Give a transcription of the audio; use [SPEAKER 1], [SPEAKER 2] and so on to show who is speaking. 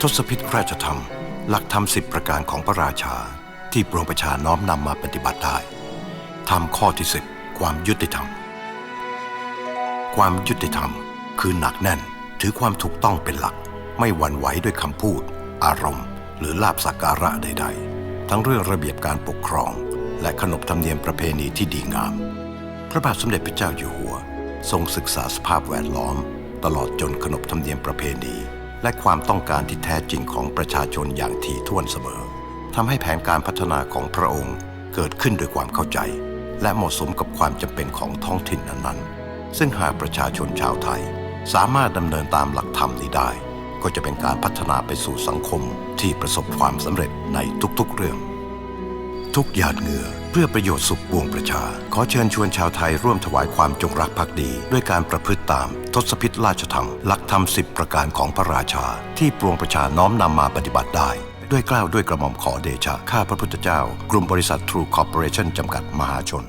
[SPEAKER 1] ทศพิธราชธรรม หลักธรรมสิบประการของพระราชาที่ปวงประชาน้อมนำมาปฏิบัติได้ธรรมข้อที่สิบความยุติธรรม ความยุติธรรมคือหนักแน่นถือความถูกต้องเป็นหลัก ไม่หวั่นไหวด้วยคำพูด อารมณ์ หรือลาบสักการะใด ๆ ทั้งเรื่องระเบียบการปกครอง และขนบธรรมเนียมประเพณีที่ดีงาม พระบาทสมเด็จพระเจ้าอยู่หัว ทรงศึกษาสภาพแวดล้อม ตลอดจนขนบธรรมเนียมประเพณี และความต้องการที่แท้จริงของประชาชนอย่างถี่ถ้วนเสมอทำให้แผนการพัฒนาของพระองค์เกิดขึ้นด้วยความเข้าใจ และเหมาะสมกับความจำเป็นของท้องถิ่นนั้นๆ ซึ่งหากประชาชนชาวไทย สามารถดำเนินตามหลักธรรมนี้ได้ ก็จะเป็นการพัฒนาไปสู่สังคมที่ประสบความสำเร็จในทุกๆเรื่อง ทุกหยาดเหงื่อเพื่อประโยชน์สุขปวงประชา ขอเชิญชวนชาวไทยร่วมถวายความจงรักภักดี ด้วยการประพฤติตาม ทศพิธราชธรรม หลักธรรมสิบประการของพระราชา ที่ปวงประชาน้อมนำมาปฏิบัติได้ ด้วยกล้าวด้วยกระหม่อมขอเดชะ ข้าพระพุทธเจ้า กลุ่มบริษัททรูคอร์ปอเรชั่นจำกัดมหาชน